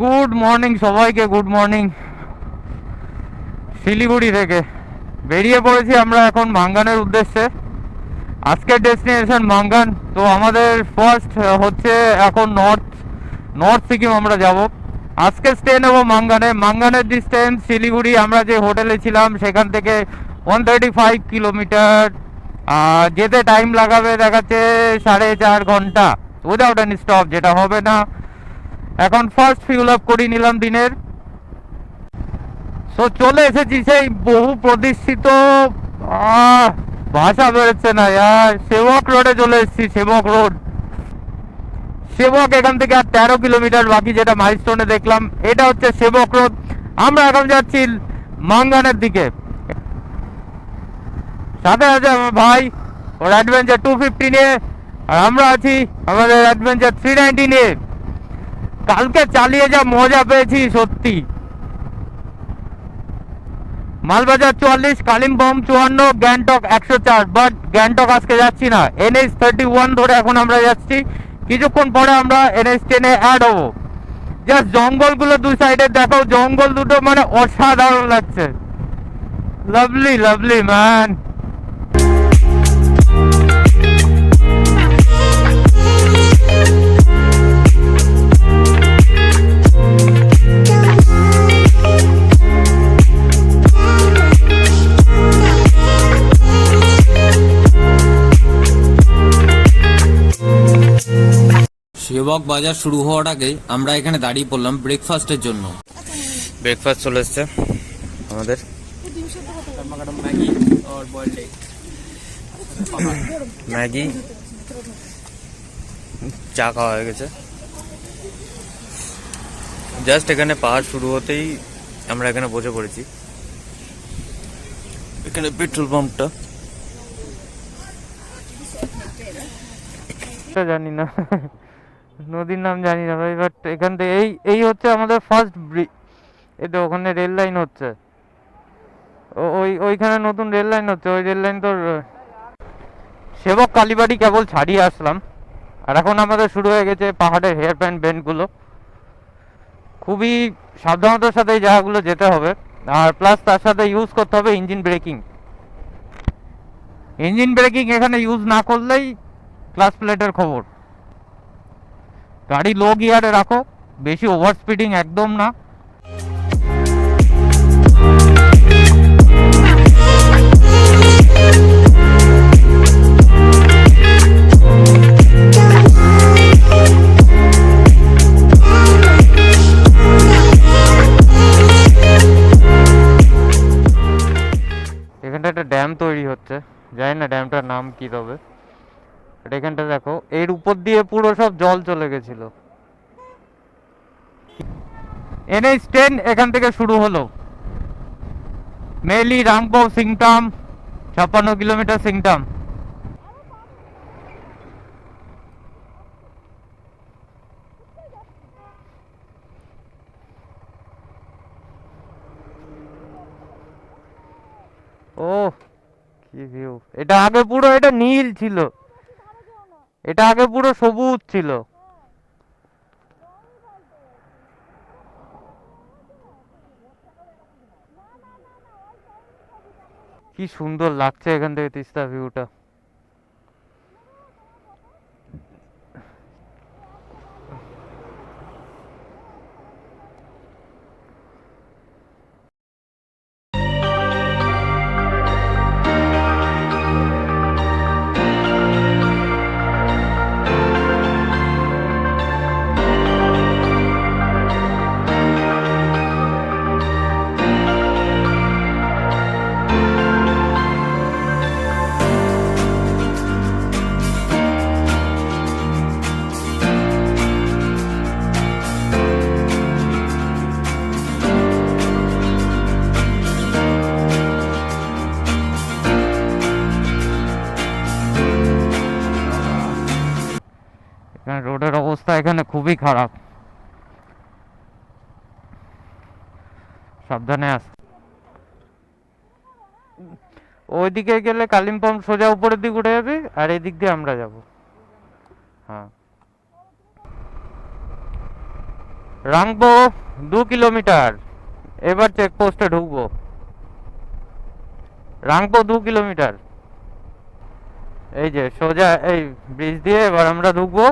Good morning সবাইকে good morning Siliguri থেকে। বেরিয়ে পড়েছি আমরা এখন মাঙ্গানের উদ্দেশ্যে। আজকের ডেস্টিনেশন মাঙ্গান তো আমাদের ফার্স্ট হচ্ছে এখন নর্থ নর্থ সিকিম আমরা যাব। আজকে স্টে নেব মাঙ্গানে মাঙ্গানের ডিস্টেন্স শিলিগুড়ি, আমরা যে হোটেলে ছিলাম, সেখান থেকে ওয়ান থার্টি ফাইভ কিলোমিটার যেতে টাইম লাগাবে দেখাচ্ছে সাড়ে চার ঘণ্টা। উইদাউট এনি স্টপ যেটা হবে না। এখন ফার্স্ট ফিউল আপ করি নিলাম দিনের। সো চলে এসেছি সেই বহু প্রতিষ্ঠিত ভাষা বেরোচ্ছে না ইয়ার সেবক রোডে চলে এসেছি, সেবক রোড সেবক এখান থেকে আর তেরো কিলোমিটার বাকি যেটা মাইলস্টোনে দেখলাম, এটা হচ্ছে সেবক রোড আমরা এখন যাচ্ছি মাঙ্গানের দিকে। সাথে আছে আমার ভাই, ওর অ্যাডভেঞ্চার টু ফিফটি নিয়ে, আর আমরা আছি আমাদের অ্যাডভেঞ্চার থ্রি নাইনটি নিয়ে। কালকে চালিয়ে যা, মজা পেয়েছি সত্যি। মালবাজার চুয়াল্লিশ, কালিম্পং চুয়ান্ন, গ্যাংটক একশো চার। বাট গ্যাংটক আজকে যাচ্ছি না। এনএইচ থার্টি ওয়ান ধরে এখন আমরা যাচ্ছি। কিছুক্ষণ পরে আমরা এনএইচ টেনে অ্যাড হব। জাস্ট জঙ্গলগুলো দুই সাইডে দেখো জঙ্গল দুটো মানে অসাধারণ লাগছে। লাভলি লাভলি ম্যান সেবক বাজার শুরু হওয়ার আগে আমরা এখানে দাঁড়িয়ে পড়লাম ব্রেকফাস্টের জন্য। ব্রেকফাস্ট চলে এসছে আমাদের। ম্যাগি আর বয়েলড এগ ম্যাগি। চা খাওয়া হয়ে গেছে। জাস্ট এখানে পাহাড় শুরু হতেই আমরা এখানে বসে পড়েছি। এখানে পেট্রোল পাম্পটা। জানি না। নদীর নাম জানি না ভাই বাট এখান থেকে এই এই হচ্ছে আমাদের ফার্স্ট ব্রিজ তো ওখানে রেল লাইন হচ্ছে। ওই, ওইখানে নতুন রেল লাইন হচ্ছে, ওই রেল লাইন তোর সেবক কালীবাড়ি কেবল ছাড়িয়ে আসলাম। আর এখন আমাদের শুরু হয়ে গেছে পাহাড়ের হেয়ার প্যান্ট বেন্ডগুলো খুবই সাবধানতার সাথে এই জায়গাগুলো যেতে হবে। আর প্লাস তার সাথে ইউজ করতে হবে ইঞ্জিন ব্রেকিং ইঞ্জিন ব্রেকিং এখানে ইউজ না করলেই ক্লাস প্লেটের খবর। গাড়ি লো গিয়ারে রাখো, বেশি ওভার স্পিডিং একদম না। এখানটা একটা ড্যাম তৈরি হচ্ছে, জানি না ড্যামটার নাম কি তবে। এটা এখানটা দেখো। এর উপর দিয়ে পুরো সব জল চলে গেছিল। এনএইচ টেন এখান থেকে শুরু হলো। মেলি রাংপো সিংটাম, ছাপ্পান্ন কিলোমিটার সিংটাম। ও কি ভিউ এটা আগে পুরো এটা নীল ছিল। এটা আগে পুরো সবুজ ছিল। কি সুন্দর লাগছে এখান থেকে তিস্তা ভিউটা খারাপ। সাবধানে আস। ওইদিকে গেলে কালিম্পং সোজা উপরের দিক উঠে যাবে, আর এই দিক দিয়ে আমরা যাব। হ্যাঁ। রাংবো দু কিলোমিটার, এবার চেকপোস্টে ঢুকবো। রাংবো দু কিলোমিটার। এই যে সোজা, এই ব্রিজ দিয়ে এবার আমরা ঢুকবো।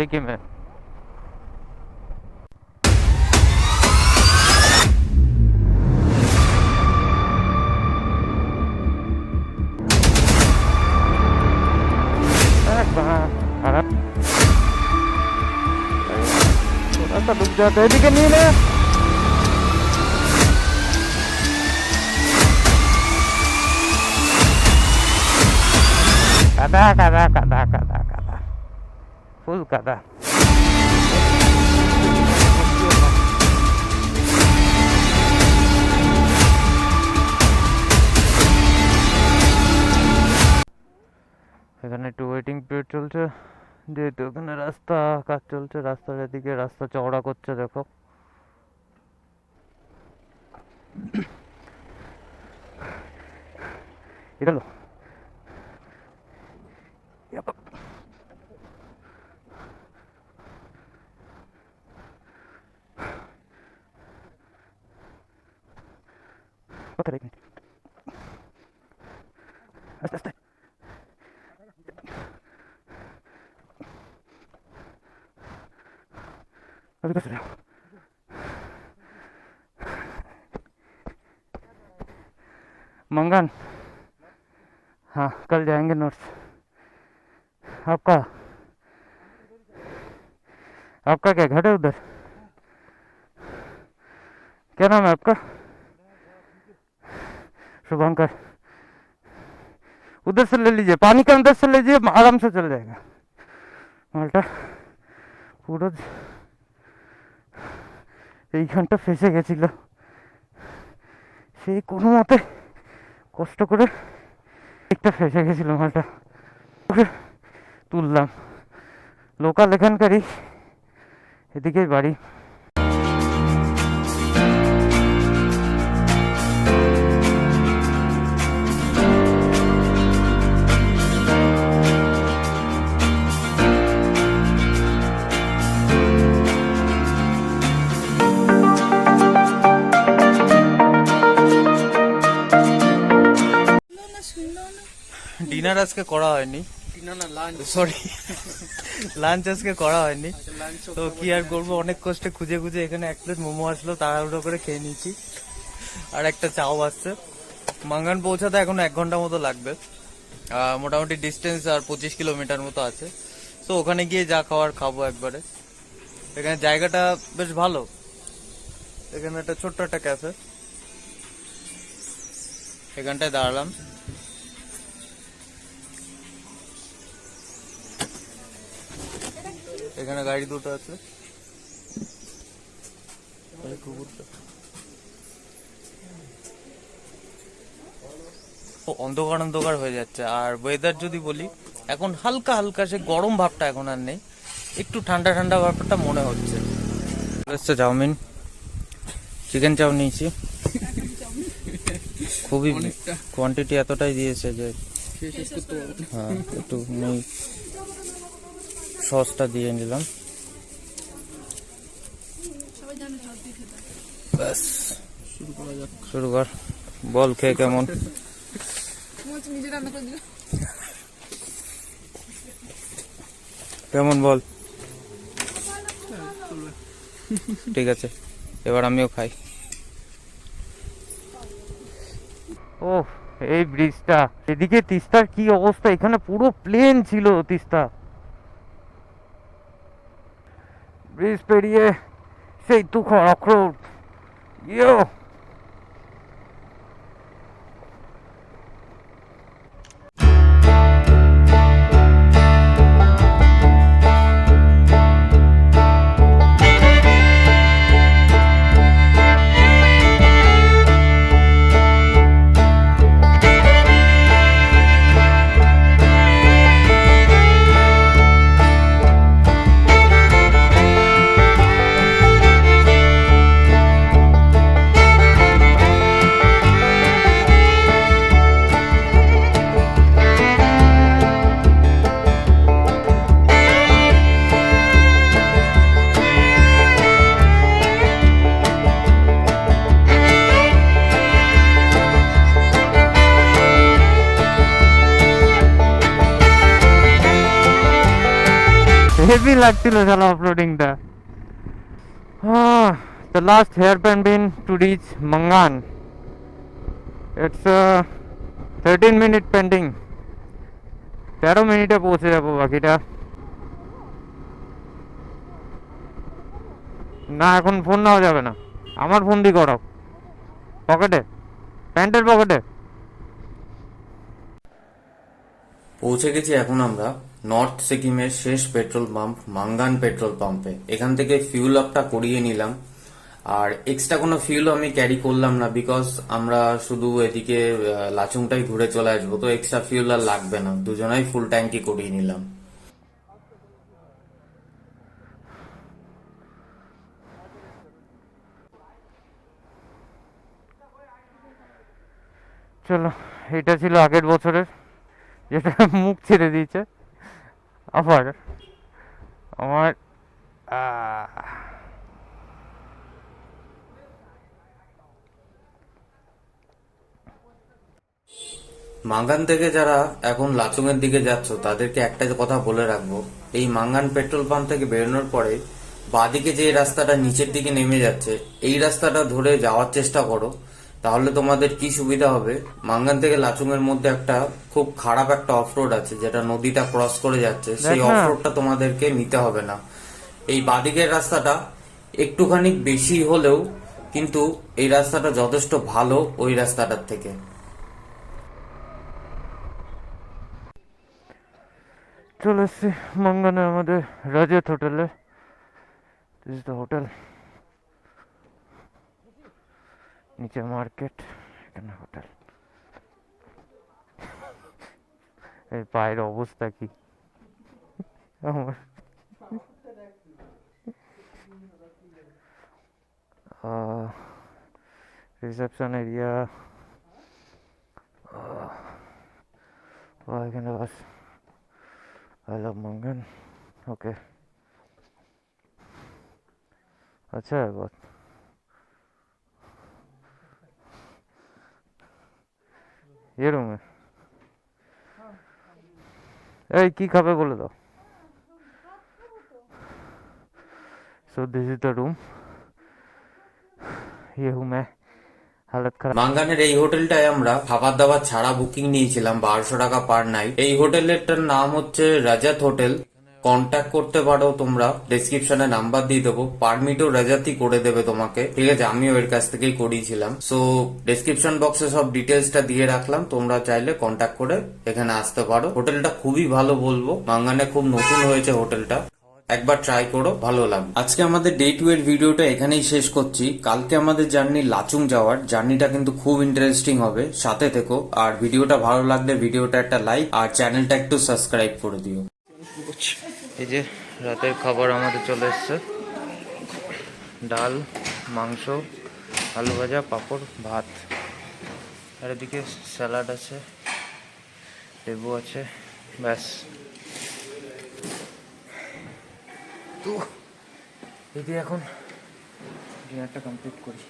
çekimi. Rasa belum jatuh ini kan Kata kata kata kata ফুল কাদা এখানে একটু ওয়েটিং পিরিয়ড চলছে। যেহেতু ওখানে রাস্তা কাজ চলছে, রাস্তার এদিকে রাস্তা চওড়া করছে, দেখো। এটা। अभी कैसे मंगन हाँ कल जाएँगे नोट्स आपका आपका क्या घर है उधर क्या नाम है आपका शुभंकर उधर से ले लीजिए पानी के अंदर से लीजिए आराम से चल जाएगा माल्टा পুরো এইখানটা ফেসে গেছিল। সেই কোনো মতে কষ্ট করে একটা ফেসে গেছিল মালটা। ওকে, তুললাম। লোকাল এখানকারই এদিকে বাড়ি। আজকে করা হয়নি। সরি লাঞ্চ আজকে করা হয়নি। তো কি আর করব? অনেক কষ্টে খুঁজে খুঁজে এখানে এক প্লেট মোমো আসলো তাড়াহুড়ো করে খেয়ে নিয়েছি। আর একটা চাও আসছে। মাঙ্গান পৌঁছাতে এখন এক ঘণ্টা মতো লাগবে। মোটামুটি ডিস্টেন্স আর পঁচিশ কিলোমিটার মতো আছে। তো ওখানে গিয়ে যা খাওয়ার খাব একবারে। এখানে জায়গাটা বেশ ভালো। এখানে একটা ছোট্ট একটা ক্যাফে এখানটায় দাঁড়ালাম। এখানে গাড়ি দুটো আছে। কুকুরটা। অন্ধকার অন্ধকার হয়ে যাচ্ছে। আর ওয়েদার যদি বলি এখন হালকা হালকা সে গরম ভাবটা এখন আর নেই। একটু ঠান্ডা ঠান্ডা ব্যাপারটা মনে হচ্ছে। চাউমিন। চিকেন চাউ নিয়েছি। খুবই কোয়ান্টিটি এতটাই দিয়েছে যে হ্যাঁ একটু নেই। সসটা দিয়ে নিলাম। ব্যাস। শুরু কর। বল খেয়ে কেমন? কেমন বল? ঠিক আছে এবার আমিও খাই। ও এই ব্রিজটা। এদিকে তিস্তার কি অবস্থা? এখানে পুরো প্লেন ছিল তিস্তা। ব্রিজ পেরিয়ে সেই তুখর অখরোট ইয়ো হেভি লাগছিল শালা অফরোডিংটা the last hairpin bend to reach Mangan it's thirteen minute pending তেরো মিনিটে পৌঁছে যাব বাকিটা। না, এখন ফোন নেওয়া যাবে না। আমার ফোন দিয়ে করো পকেটে প্যান্টের পকেটে পৌঁছে গেছি এখন আমরা। নর্থ সিকিমের শেষ পেট্রোল পাম্প মাঙ্গান পেট্রোল পাম্পে। এখান থেকে ফিউল আপটা করিয়ে নিলাম। আর এক্সট্রা কোনো ফিউল আমি ক্যারি করলাম না বিকজ আমরা শুধু এদিকে লাচুংটাই ঘুরে চলে আসব। তো এক্সট্রা ফিউল আর লাগবে না। দুজনাই ফুল ট্যাঙ্কি করিয়ে নিলাম। চলো, এটা ছিল আগের বছরের, যেটা মুখ ছেড়ে দিয়েছে। আবার আমার আহ, মাঙ্গান থেকে যারা এখন লাচুং এর দিকে যাচ্ছ তাদেরকে একটা কথা বলে রাখব। এই মাঙ্গান পেট্রোল পাম্প থেকে বেরোনোর পরে বাদিকে যে রাস্তাটা নিচের দিকে নেমে যাচ্ছে এই রাস্তাটা ধরে যাওয়ার চেষ্টা করো। তাহলে তোমাদের কি সুবিধা হবে? মাঙ্গান থেকে লাচুং এর মধ্যে একটা খুব খারাপ একটা অফ রোড আছে যেটা নদীটা ক্রস করে যাচ্ছে। সেই অফ রোডটা তোমাদেরকে নিতে হবে না। এই বাদিকের রাস্তাটা একটুখানি বেশি হলেও কিন্তু এই রাস্তাটা যথেষ্ট ভালো ওই রাস্তাটার থেকে। চলে এসছি মঙ্গনে আমাদের রজত হোটেলে। দিস দ্য হোটেল নিচে মার্কেট, এখানে হোটেল। এই পায়ের অবস্থা কি? আমার রিসেপশন এরিয়া এখানে বাস। হ্যালো মঙ্গন ওকে আচ্ছা है बहुत ये रूम है এই কি খাবে বলে দাও so this is the room ये हूँ मैं हालत खराब মাঙ্গানের এই হোটেলটায় আমরা খাবার দাবার ছাড়া বুকিং নিয়েছিলাম বারোশো টাকা পার নাইট এই হোটেলেরটার নাম হচ্ছে রাজাত হোটেল কন্ট্যাক্ট করতে পারো তোমরা। ডেসক্রিপশনে নাম্বার দিয়ে দেবো। পারমিটও রাজাতই করে দেবে তোমাকে। ঠিক আছে আমিও এর কাছ থেকেই করিয়েছিলাম। সো ডেসক্রিপশন বক্সে সব ডিটেলসটা দিয়ে রাখলাম। তোমরা চাইলে কন্ট্যাক্ট করে এখানে আসতে পারো। হোটেলটা খুবই ভালো বলব। মাঙ্গানে খুব নতুন হয়েছে হোটেলটা একবার ট্রাই করো ভালো লাগবে। আজকে আমাদের ডে টু এর ভিডিওটা এখানেই শেষ করছি। কালকে আমাদের জার্নি লাচুং যাওয়ার। জার্নিটা কিন্তু খুব ইন্টারেস্টিং হবে। সাথে থেকো। আর ভিডিওটা ভালো লাগলে ভিডিওটা একটা লাইক আর চ্যানেলটা একটু সাবস্ক্রাইব করে দিও। এই যে রাতের খাবার আমাদের চলে এসছে। ডাল, মাংস, আলু ভাজা, পাঁপড়, ভাত। আর এদিকে স্যালাড আছে, লেবু আছে, ব্যাস। তো যদি এখন ডিনারটা কমপ্লিট করি।